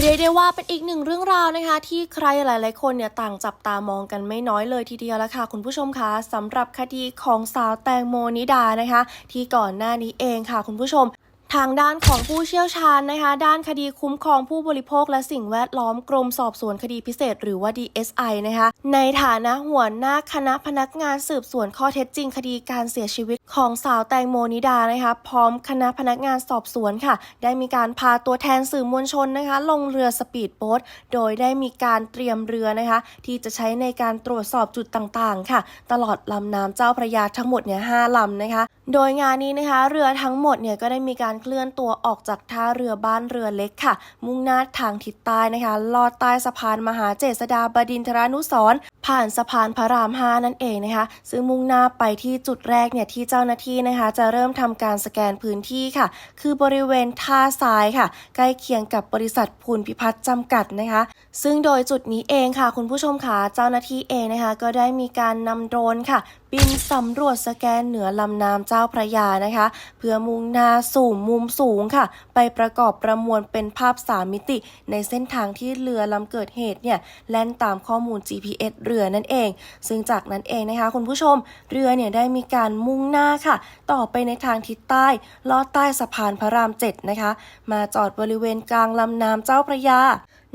เรียกได้ว่าเป็นอีกหนึ่งเรื่องราวนะคะ ที่ใครหลาย ๆ คนเนี่ยต่างจับตามองกันไม่น้อยเลยทีเดียวแล้วค่ะ คุณผู้ชมคะสำหรับคดีของสาวแตงโมนิดานะคะ ที่ก่อนหน้านี้เองค่ะ คุณผู้ชม ทางด้านของผู้เชี่ยวชาญนะคะด้านคดีคุ้มครองผู้บริโภคและสิ่งแวดล้อมกรมสอบสวนคดีพิเศษ หรือว่า DSI นะคะในฐานะหัวหน้าคณะพนักงานสืบสวนข้อเท็จจริง คดีการเสียชีวิตของสาวแตงโมนิดานะคะพร้อมคณะพนักงานสอบสวนค่ะ ได้มีการพาตัวแทนสื่อมวลชนนะคะลงเรือสปีดโบ๊ทโดยได้มีการเตรียมเรือนะคะที่จะใช้ในการตรวจสอบจุดต่างๆ ค่ะ ตลอดลำน้ำเจ้าพระยาทั้งหมดเนี่ยห้าลำนะคะ โดยงานนี้นะคะเรือทั้งหมดเนี่ยก็ได้มีการเคลื่อนตัวออกจากท่าเรือบ้านเรือเล็กค่ะ มุ่งหน้าทางทิศใต้นะคะ ลอดใต้สะพานมหาเจษฎาบดินทรานุสรผ่านสะพานพระรามห้านั่นเองนะคะ ซึ่งมุ่งหน้าไปที่จุดแรกเนี่ยที่เจ้าหน้าที่นะคะ จะเริ่มทำการสแกนพื้นที่ค่ะ คือบริเวณท่าทรายค่ะ ใกล้เคียงกับบริษัทพูนพิพัฒน์จำกัดนะคะ ซึ่งโดยจุดนี้เองค่ะ คุณผู้ชมค่ะเจ้าหน้าที่เองนะคะ ก็ได้มีการนำโดรนค่ะบินสำรวจสแกนเหนือลำน้ำเจ้าพระยานะคะ เพื่อมุ่งหน้าสู่มุมสูงค่ะ ไปประกอบประมวลเป็นภาพสามมิติ ในเส้นทางที่เรือลำเกิดเหตุเนี่ยแล่นตามข้อมูล GPS เรือนั่นเอง ซึ่งจากนั้นเองนะคะคุณผู้ชม เรือเนี่ยได้มีการมุ่งหน้าค่ะ ต่อไปในทางทิศใต้ลอดใต้สะพานพระรามเจ็ดนะคะ มาจอดบริเวณกลางลำน้ำเจ้าพระยา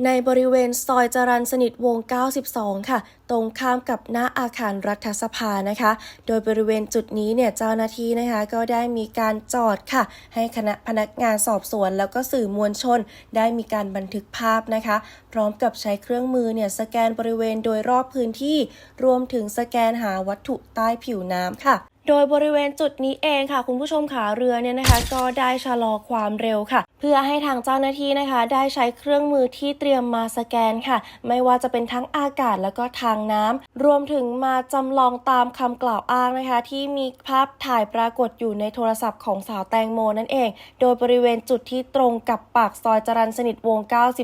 ในบริเวณซอยจรัญสนิทวง 92 ค่ะ ตรงข้ามกับหน้าอาคารรัฐสภานะคะ โดยบริเวณจุดนี้เนี่ยเจ้าหน้าที่นะคะก็ได้มีการจอดค่ะ ให้คณะพนักงานสอบสวน แล้วก็สื่อมวลชน ได้มีการบันทึกภาพนะคะ พร้อมกับใช้เครื่องมือเนี่ยสแกนบริเวณโดยรอบพื้นที่ รวมถึงสแกนหาวัตถุใต้ผิวน้ำค่ะโดยบริเวณจุดนี้เองค่ะ คุณผู้ชมขาเรือเนี่ยนะคะ ก็ได้ชะลอความเร็วค่ะ พื่อให้ทางเจ้าหน้าที่นะคะ ได้ใช้เครื่องมือที่เตรียมมาสแกนค่ะ ไม่ว่าจะเป็นทั้งอากาศแล้วก็ทางน้ำรวมถึงมาจำลองตามคำกล่าวอ้างนะคะ ที่มีภาพถ่ายปรากฏอยู่ในโทรศัพท์ของสาวแตงโมนั่นเอง โดยบริเวณจุดที่ตรงกับปากซอยจรัญสนิทวง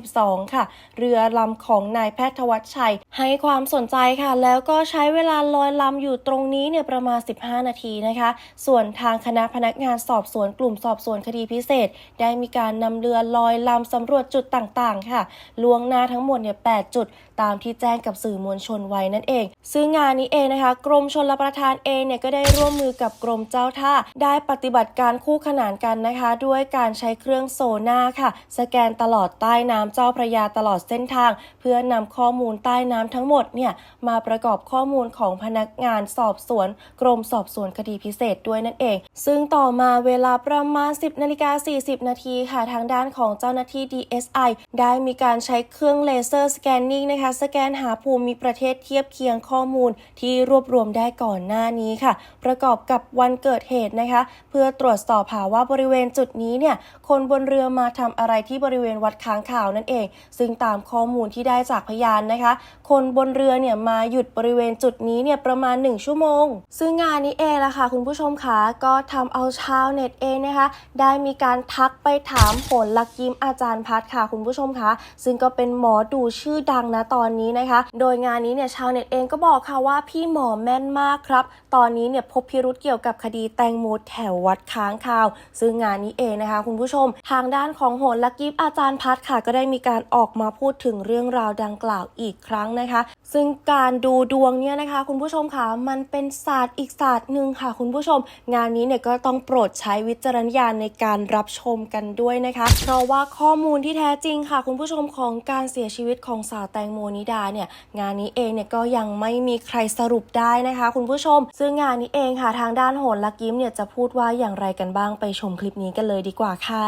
92 ค่ะ เรือลำของนายแพทย์ธวัชชัย ให้ความสนใจค่ะ แล้วก็ใช้เวลาลอยลำอยู่ตรงนี้เนี่ยประมาณ 15 นาทีนะคะ ส่วนทางคณะพนักงานสอบสวนกลุ่มสอบสวนคดีพิเศษ ได้มีการนำเรือลอยลำสำรวจจุดต่างๆ ค่ะล่วงหน้าทั้งหมดเนี่ย8จุด ตามที่แจ้งกับสื่อมวลชนไว้นั่นเอง ซึ่งงานนี้เองนะคะ กรมชลประทานเองเนี่ยก็ได้ร่วมมือกับกรมเจ้าท่า ได้ปฏิบัติการคู่ขนานกันนะคะ ด้วยการใช้เครื่องโซน่าค่ะ สแกนตลอดใต้น้ำเจ้าพระยาตลอดเส้นทาง เพื่อนำข้อมูลใต้น้ำทั้งหมดเนี่ยมาประกอบข้อมูลของพนักงานสอบสวน กรมสอบสวนคดีพิเศษด้วยนั่นเอง ซึ่งต่อมาเวลาประมาณ 10นาฬิกา40นาทีค่ะทางด้านของเจ้าหน้าที่ DSI ได้มีการใช้เครื่องเลเซอร์สแกนนิ่งนะคะ สแกนหาภูมิประเทศเทียบเคียงข้อมูลที่รวบรวมได้ก่อนหน้านี้ค่ะ ประกอบกับวันเกิดเหตุนะคะ เพื่อตรวจสอบหาว่าบริเวณจุดนี้เนี่ยคนบนเรือมาทำอะไรที่บริเวณวัดค้างข่าวนั่นเอง ซึ่งตามข้อมูลที่ได้จากพยานนะคะ คนบนเรือเนี่ยมาหยุดบริเวณจุดนี้เนี่ยประมาณ 1 ชั่วโมง ซึ่งงานนี้เองล่ะค่ะคุณผู้ชมคะก็ทำเอาชาวเน็ตเองนะคะ ได้มีการทักไปถามามผลลักยิ้มอาจารย์พัดค่ะคุณผู้ชมคะ ซึ่งก็เป็นหมอดูชื่อดังนะตอนนี้นะคะ โดยงานนี้เนี่ยชาวเน็ตเองก็บอกค่ะว่าพี่หมอแม่นมากครับ ตอนนี้เนี่ยพบพิรุธเกี่ยวกับคดีแตงโมแถววัดค้างคาว ซึ่งงานนี้เองนะคะ คุณผู้ชม ทางด้านของโหนลักกิฟอาจารย์พัดค่ะ ก็ได้มีการออกมาพูดถึงเรื่องราวดังกล่าวอีกครั้งนะคะ ซึ่งการดูดวงเนี่ยนะคะ คุณผู้ชมค่ะมันเป็นศาสตร์อีกศาสตร์หนึ่งค่ะ คุณผู้ชม งานนี้เนี่ยก็ต้องโปรดใช้วิจารณญาณในการรับชมกันด้วยนะคะ เพราะว่าข้อมูลที่แท้จริงค่ะ คุณผู้ชมของการเสียชีวิตของสาวแตงโมนิดาเนี่ยงานนี้เองเนี่ยก็ยังไม่มีใครสรุปได้นะคะ คุณผู้ชม ซึ่งงานนี้เองค่ะทางด้านโหนลักยิ้มเนี่ยจะพูดว่าอย่างไรกันบ้างไปชมคลิปนี้กันเลยดีกว่าค่ะ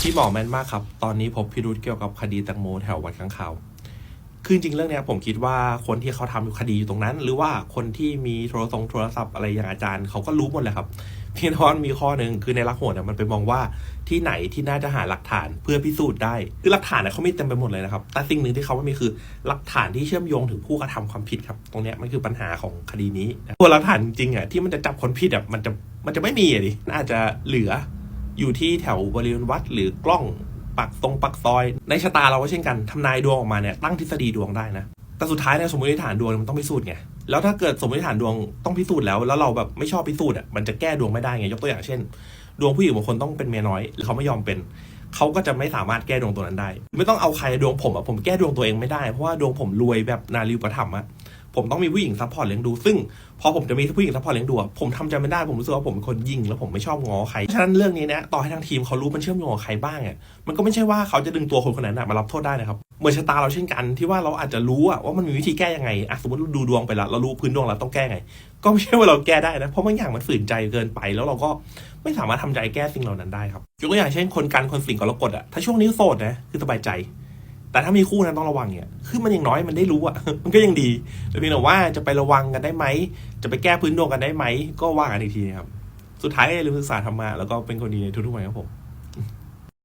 พี่หมอแม่นมากครับ ตอนนี้พบพิรุธเกี่ยวกับคดีแตงโมแถววัดข้างขาว คือจริงเรื่องเนี้ยผมคิดว่าคนที่เขาทำคดีอยู่ตรงนั้น หรือว่าคนที่มีโทรศัพท์โทรศัพท์อะไรอย่างอาจารย์เขาก็รู้หมดเลยครับเพียงแต่ว่ามีข้อหนึ่งคือในรักโหดเนี่ยมันไปมองว่าที่ไหนที่น่าจะหาหลักฐานเพื่อพิสูจน์ได้คือหลักฐานเนี่ยเขามีเต็มไปหมดเลยนะครับ แต่สิ่งหนึ่งที่เขาไม่มีคือหลักฐานที่เชื่อมโยงถึงผู้กระทำความผิดครับ ตรงเนี้ยมันคือปัญหาของคดีนี้ตัวหลักฐานจริงอะที่มันจะจับคนผิดอะมันจะมันจะไม่มีอะดิน่าจะเหลืออยู่ที่แถวบริเวณวัดหรือกล้อง ปักตรงปักซอย ในชะตาเราก็เช่นกันทำนายดวงออกมาเนี่ยตั้งทฤษฎีดวงได้นะแต่สุดท้ายเนี่ยสมมติฐานดวงมันต้องพิสูจน์ไงแล้วถ้าเกิดสมมติฐานดวงต้องพิสูจน์แล้วแล้วเราแบบไม่ชอบพิสูจน์อะมันจะแก้ดวงไม่ได้ไงยกตัวอย่างเช่น ดวงผู้หญิงบางคนต้องเป็นเมียน้อยหรือเขาไม่ยอมเป็นเขาก็จะไม่สามารถแก้ดวงตัวนั้นได้ ไม่ต้องเอาใครดวงผมอะผมแก้ดวงตัวเองไม่ได้เพราะว่าดวงผมรวยแบบนารีอุปถัมภ์อะ ผมต้องมีผู้หญิงซัพพอร์ตเลี้ยงดู ซึ่งพอผมจะมีผู้หญิงซัพพอร์ตเลี้ยงดูผมทำใจไม่ได้ผมรู้สึกว่าผมเป็นคนยิงแล้วผมไม่ชอบงอใครฉะนั้นเรื่องนี้เนี่ยต่อให้ทางทีมเขารู้มันเชื่อมโยงกับใครบ้างอะมันก็ไม่ใช่ว่าเขาจะดึงตัวคนคนนั้นอะมารับโทษได้นะครับเหมือนชะตาเราเช่นกันที่ว่าเราอาจจะรู้ว่ามันมีวิธีแก้ยังไงอะสมมติดูดวงไปแล้วเรารู้พื้นดวงแล้วต้องแก้ไง ก็ไม่ใช่ว่าเราแก้ได้นะเพราะบางอย่างมันฝืนใจเกินไป แล้วเราก็ไม่สามารถทำใจแก้สิ่งเหล่านั้นได้ครับยกตัวอย่างเช่นคนกันคนสิ่งกรกฎอะถ้าช่วงนี้โสดนะคือสบายใจ แต่ถ้ามีคู่นั้นต้องระวังเนี่ย คือมันอย่างน้อยมันได้รู้อะมันก็ยังดีแต่เพียงแต่ว่าจะไประวังกันได้ไหม จะไปแก้พื้นดวงกันได้ไหม ก็ว่ากันอีกทีครับ สุดท้ายอย่าลืมศึกษาธรรมะแล้วก็เป็นคนดีในทุกๆวันครับผม